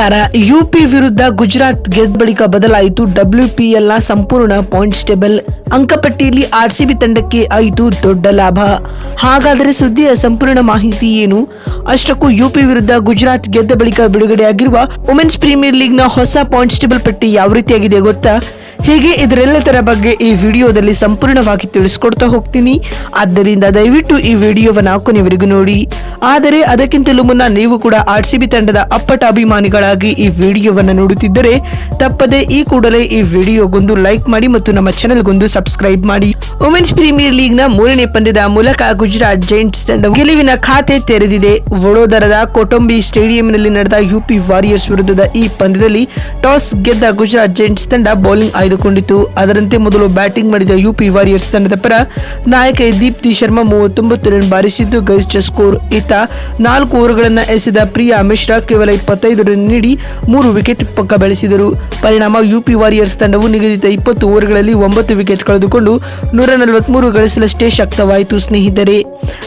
ನಮಸ್ಕಾರ ಯುಪಿ ವಿರುದ್ಧ ಗುಜರಾತ್ ಗೆದ್ದ ಬಳಿಕ ಬದಲಾಯಿತು. ಡಬ್ಲ್ಯೂಪಿಎಲ್ನ ಸಂಪೂರ್ಣ ಪಾಯಿಂಟ್ಸ್ ಟೇಬಲ್ ಅಂಕಪಟ್ಟಿಯಲ್ಲಿ ಆರ್ಸಿಬಿ ತಂಡಕ್ಕೆ ಆಯಿತು ದೊಡ್ಡ ಲಾಭ. ಹಾಗಾದರೆ ಸುದ್ದಿಯ ಸಂಪೂರ್ಣ ಮಾಹಿತಿ ಏನು? ಅಷ್ಟಕ್ಕೂ ಯುಪಿ ವಿರುದ್ಧ ಗುಜರಾತ್ ಗೆದ್ದ ಬಳಿಕ ಬಿಡುಗಡೆಯಾಗಿರುವ ವುಮೆನ್ಸ್ ಪ್ರೀಮಿಯರ್ ಲೀಗ್ನ ಹೊಸ ಪಾಯಿಂಟ್ಸ್ ಟೇಬಲ್ ಪಟ್ಟಿ ಯಾವ ರೀತಿಯಾಗಿದೆ ಗೊತ್ತಾ? ಹೀಗೆ? ಇದರೆಲ್ಲದರ ಬಗ್ಗೆ ಈ ವಿಡಿಯೋದಲ್ಲಿ ಸಂಪೂರ್ಣವಾಗಿ ತಿಳಿಸ್ಕೊಡ್ತಾ ಹೋಗ್ತೀನಿ. ಆದ್ದರಿಂದ ದಯವಿಟ್ಟು ಈ ವಿಡಿಯೋವನ್ನು ಕೊನೆವರೆಗೂ ನೋಡಿ. ಆದರೆ ಅದಕ್ಕಿಂತಲೂ ಮುನ್ನ ನೀವು ಕೂಡ ಆರ್ ಸಿ ಬಿ ತಂಡದ ಅಪ್ಪಟ ಅಭಿಮಾನಿಗಳಾಗಿ ಈ ವಿಡಿಯೋವನ್ನು ನೋಡುತ್ತಿದ್ದರೆ ತಪ್ಪದೆ ಈ ಕೂಡಲೇ ಈ ವಿಡಿಯೋಗೊಂದು ಲೈಕ್ ಮಾಡಿ ಮತ್ತು ನಮ್ಮ ಚಾನೆಲ್ಗೊಂದು ಸಬ್ಸ್ಕ್ರೈಬ್ ಮಾಡಿ. ವುಮೆನ್ಸ್ ಪ್ರೀಮಿಯರ್ ಲೀಗ್ನ ಮೂರನೇ ಪಂದ್ಯದ ಮೂಲಕ ಗುಜರಾತ್ ಜೈಂಟ್ಸ್ ತಂಡ ಗೆಲುವಿನ ಖಾತೆ ತೆರೆದಿದೆ. ವಡೋದರದ ಕೊಟೊಂಬಿ ಸ್ಟೇಡಿಯಂನಲ್ಲಿ ನಡೆದ ಯುಪಿ ವಾರಿಯರ್ಸ್ ವಿರುದ್ಧದ ಈ ಪಂದ್ಯದಲ್ಲಿ ಟಾಸ್ ಗೆದ್ದ ಗುಜರಾತ್ ಜೈಂಟ್ಸ್ ತಂಡ ಬೌಲಿಂಗ್ ಆಯ್ದುಕೊಂಡಿತು. ಅದರಂತೆ ಮೊದಲು ಬ್ಯಾಟಿಂಗ್ ಮಾಡಿದ ಯುಪಿ ವಾರಿಯರ್ಸ್ ತಂಡದ ಪರ ನಾಯಕ ದೀಪ್ತಿ ಶರ್ಮಾ ಮೂವತ್ತೊಂಬತ್ತು ರನ್ ಬಾರಿಸಿದ್ದು, ಗರಿಷ್ಠ ಸ್ಕೋರ್ ಇತ್ತ ನಾಲ್ಕು ಓವರ್ಗಳನ್ನು ಎಸೆದ ಪ್ರಿಯಾ ಮಿಶ್ರಾ ಕೇವಲ ಇಪ್ಪತ್ತೈದು ರನ್ ನೀಡಿ ಮೂರು ವಿಕೆಟ್ ಪಕ್ಕ ಬೆಳೆಸಿದರು. ಪರಿಣಾಮ ಯುಪಿ ವಾರಿಯರ್ಸ್ ತಂಡವು ನಿಗದಿತ ಇಪ್ಪತ್ತು ಓವರ್ಗಳಲ್ಲಿ ಒಂಬತ್ತು ವಿಕೆಟ್ ಕಳೆದುಕೊಂಡು ನೂರ ನಲವತ್ಮೂರು ಗಳಿಸಲಷ್ಟೇ ಶಕ್ತವಾಯಿತು ಸ್ನೇಹಿತರೆ.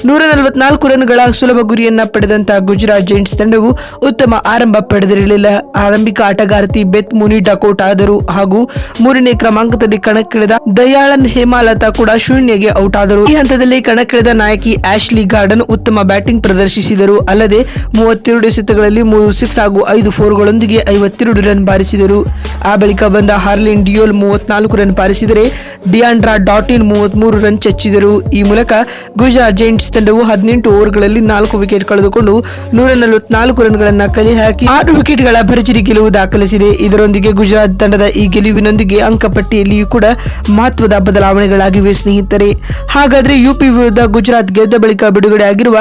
ನೂರ ನಲವತ್ನಾಲ್ಕು ರನ್ಗಳ ಸುಲಭ ಗುರಿಯನ್ನ ಪಡೆದಂತಹ ಗುಜರಾತ್ ಜೈಂಟ್ಸ್ ತಂಡವು ಉತ್ತಮ ಆರಂಭ ಪಡೆದಿರಲಿಲ್ಲ. ಆರಂಭಿಕ ಆಟಗಾರ್ತಿ ಬೆತ್ ಮುನಿ ಡಕೌಟ್ ಆದರು ಹಾಗೂ ಮೂರನೇ ಕ್ರಮಾಂಕದಲ್ಲಿ ಕಣಕ್ಕಿಳಿದ ದಯಾಳನ್ ಹೇಮಾಲತಾ ಕೂಡ ಶೂನ್ಯಗೆ ಔಟ್ ಆದರು. ಈ ಹಂತದಲ್ಲಿ ಕಣಕ್ಕಿಳಿದ ನಾಯಕಿ ಆಶ್ಲಿ ಗಾರ್ಡನ್ ಉತ್ತಮ ಬ್ಯಾಟಿಂಗ್ ಪ್ರದರ್ಶಿಸಿದರು. ಅಲ್ಲದೆ ಮೂವತ್ತೆರಡು ಎಸೆತಗಳಲ್ಲಿ ಮೂರು ಸಿಕ್ಸ್ ಹಾಗೂ ಐದು ಫೋರ್ಗಳೊಂದಿಗೆ ಐವತ್ತೆರಡು ರನ್ ಬಾರಿಸಿದರು. ಆ ಬಳಿಕ ಬಂದ ಹಾರ್ಲಿನ್ ಡಿಯೋಲ್ ಮೂವತ್ನಾಲ್ಕು ರನ್ ಬಾರಿಸಿದರೆ ಡಿಯಾಂಡ್ರಾ ಡಾಟಿನ್ ಮೂವತ್ಮೂರು ರನ್ ಚಚ್ಚಿದರು. ಈ ಮೂಲಕ ಗುಜರಾತ್ ಜೈಂಟ್ಸ್ ತಂಡವು ಹದಿನೆಂಟು ಓವರ್ಗಳಲ್ಲಿ ನಾಲ್ಕು ವಿಕೆಟ್ ಕಳೆದುಕೊಂಡು ನೂರ ನಲವತ್ನಾಲ್ಕು ರನ್ಗಳನ್ನು ಕಲೆ ಹಾಕಿ ಆರು ವಿಕೆಟ್ಗಳ ಭರ್ಜರಿ ಗೆಲುವು ದಾಖಲಿಸಿದೆ. ಇದರೊಂದಿಗೆ ಗುಜರಾತ್ ತಂಡದ ಈ ಗೆಲುವಿನೊಂದಿಗೆ ಅಂಕಪಟ್ಟಿಯಲ್ಲಿಯೂ ಕೂಡ ಮಹತ್ವದ ಬದಲಾವಣೆಗಳಾಗಿವೆ ಸ್ನೇಹಿತರೆ. ಹಾಗಾದರೆ ಯುಪಿ ವಿರುದ್ಧ ಗುಜರಾತ್ ಗೆದ್ದ ಬಳಿಕ ಬಿಡುಗಡೆ ಆಗಿರುವ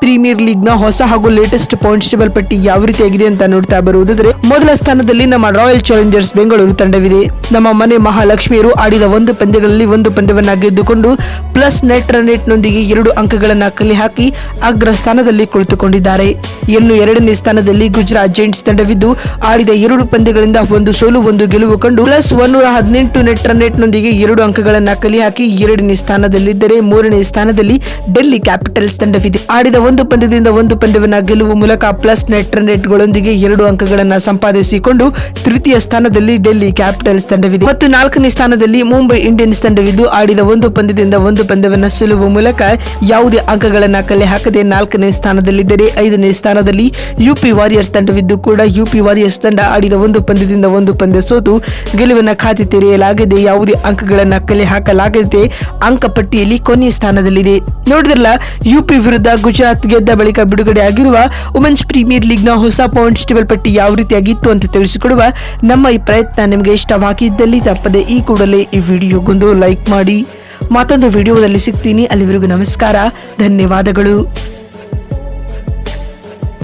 ಪ್ರೀಮಿಯರ್ ಲೀಗ್ನ ಹೊಸ ಹಾಗೂ ಲೇಟೆಸ್ಟ್ ಪಾಯಿಂಟ್ಸ್ ಟೇಬಲ್ ಪಟ್ಟಿ ಯಾವ ರೀತಿ ಆಗಿದೆ ಅಂತ ನೋಡ್ತಾ ಬರುವುದಾದ್ರೆ, ಮೊದಲ ಸ್ಥಾನದಲ್ಲಿ ನಮ್ಮ ರಾಯಲ್ ಚಾಲೆಂಜರ್ಸ್ ಬೆಂಗಳೂರು ತಂಡವಿದೆ. ನಮ್ಮ ಮನೆ ಮಹಾಲಕ್ಷ್ಮಿಯರು ಆಡಿದ ಒಂದು ಪಂದ್ಯಗಳಲ್ಲಿ ಒಂದು ಪಂದ್ಯವನ್ನ ಗೆದ್ದುಕೊಂಡು ಪ್ಲಸ್ ನೆಟ್ ರನ್ ನೊಂದಿಗೆ ಎರಡು ಅಂಕಗಳನ್ನ ಕಲೆ ಹಾಕಿ ಅಗ್ರ ಸ್ಥಾನದಲ್ಲಿ ಕುಳಿತುಕೊಂಡಿದ್ದಾರೆ. ಇನ್ನು ಎರಡನೇ ಸ್ಥಾನದಲ್ಲಿ ಗುಜರಾತ್ ಜೈಂಟ್ಸ್ ತಂಡವಿದ್ದು ಆಡಿದ ಎರಡು ಪಂದ್ಯಗಳಿಂದ ಒಂದು ಸೋಲು, ಒಂದು ಗೆಲುವು ಕಂಡು ಪ್ಲಸ್ ಒನ್ನೂರ ಹದಿನೆಂಟು ನೆಟ್ ರನ್ ನೊಂದಿಗೆ ಎರಡು ಅಂಕಗಳನ್ನ ಕಲೆ ಹಾಕಿ ಎರಡನೇ ಸ್ಥಾನದಲ್ಲಿದ್ದರೆ ಮೂರನೇ ಸ್ಥಾನದಲ್ಲಿ ಡೆಲ್ಲಿ ಕ್ಯಾಪಿಟಲ್ಸ್ ತಂಡವಿದೆ. ಆಡಿದ ಒಂದು ಪಂದ್ಯದಿಂದ ಒಂದು ಪಂದ್ಯವನ್ನ ಗೆಲ್ಲುವ ಮೂಲಕ ಪ್ಲಸ್ ನೆಟ್ ರನ್ ರೇಟ್ಗಳೊಂದಿಗೆ ಎರಡು ಅಂಕಗಳನ್ನು ಸಂಪಾದಿಸಿಕೊಂಡು ತೃತೀಯ ಸ್ಥಾನದಲ್ಲಿ ಡೆಲ್ಲಿ ಕ್ಯಾಪಿಟಲ್ಸ್ ತಂಡವಿದೆ. ಮತ್ತು ನಾಲ್ಕನೇ ಸ್ಥಾನದಲ್ಲಿ ಮುಂಬೈ ಇಂಡಿಯನ್ಸ್ ತಂಡವಿದ್ದು ಆಡಿದ ಒಂದು ಪಂದ್ಯದಿಂದ ಒಂದು ಪಂದ್ಯವನ್ನು ಸೆಲುವ ಮೂಲಕ ಯಾವುದೇ ಅಂಕಗಳನ್ನು ಕಲೆ ಹಾಕದೆ ನಾಲ್ಕನೇ ಸ್ಥಾನದಲ್ಲಿದ್ದರೆ ಐದನೇ ಸ್ಥಾನದಲ್ಲಿ ಯುಪಿ ವಾರಿಯರ್ಸ್ ತಂಡವಿದ್ದು ಕೂಡ ಯುಪಿ ವಾರಿಯರ್ಸ್ ತಂಡ ಆಡಿದ ಒಂದು ಪಂದ್ಯದಿಂದ ಒಂದು ಪಂದ್ಯ ಸೋತು ಗೆಲುವಿನ ಖಾತೆ ತೆರೆಯಲಾಗದೆ ಯಾವುದೇ ಅಂಕಗಳನ್ನು ಕಲೆ ಹಾಕಲಾಗದೆ ಅಂಕಪಟ್ಟಿಯಲ್ಲಿ ಕೊನೆಯ ಸ್ಥಾನದಲ್ಲಿದೆ. ನೋಡಿದ್ರಲ್ಲ ಯುಪಿ ವಿರುದ್ಧ ಗುಜರಾತ್ ಗೆದ್ದ ಬಳಿಕ ಬಿಡುಗಡೆ ಆಗಿರುವ ವುಮೆನ್ಸ್ ಪ್ರೀಮಿಯರ್ ಲೀಗ್ನ ಹೊಸ ಪಾಯಿಂಟ್ಸ್ ಟೇಬಲ್ ಪಟ್ಟಿ ಯಾವ ರೀತಿಯಾಗಿತ್ತು ಅಂತ ತಿಳಿಸಿಕೊಡುವ ನಮ್ಮ ಈ ಪ್ರಯತ್ನ ನಿಮಗೆ ಇಷ್ಟವಾಗಿದ್ದಲ್ಲಿ ತಪ್ಪದೆ ಈ ಕೂಡಲೇ ಈ ವಿಡಿಯೋಗೊಂದು ಲೈಕ್ ಮಾಡಿ. ಮತ್ತೊಂದು ವಿಡಿಯೋದಲ್ಲಿ ಸಿಗ್ತೀನಿ. ಅಲ್ಲಿವರೆಗೂ ನಮಸ್ಕಾರ. ಧನ್ಯವಾದಗಳು.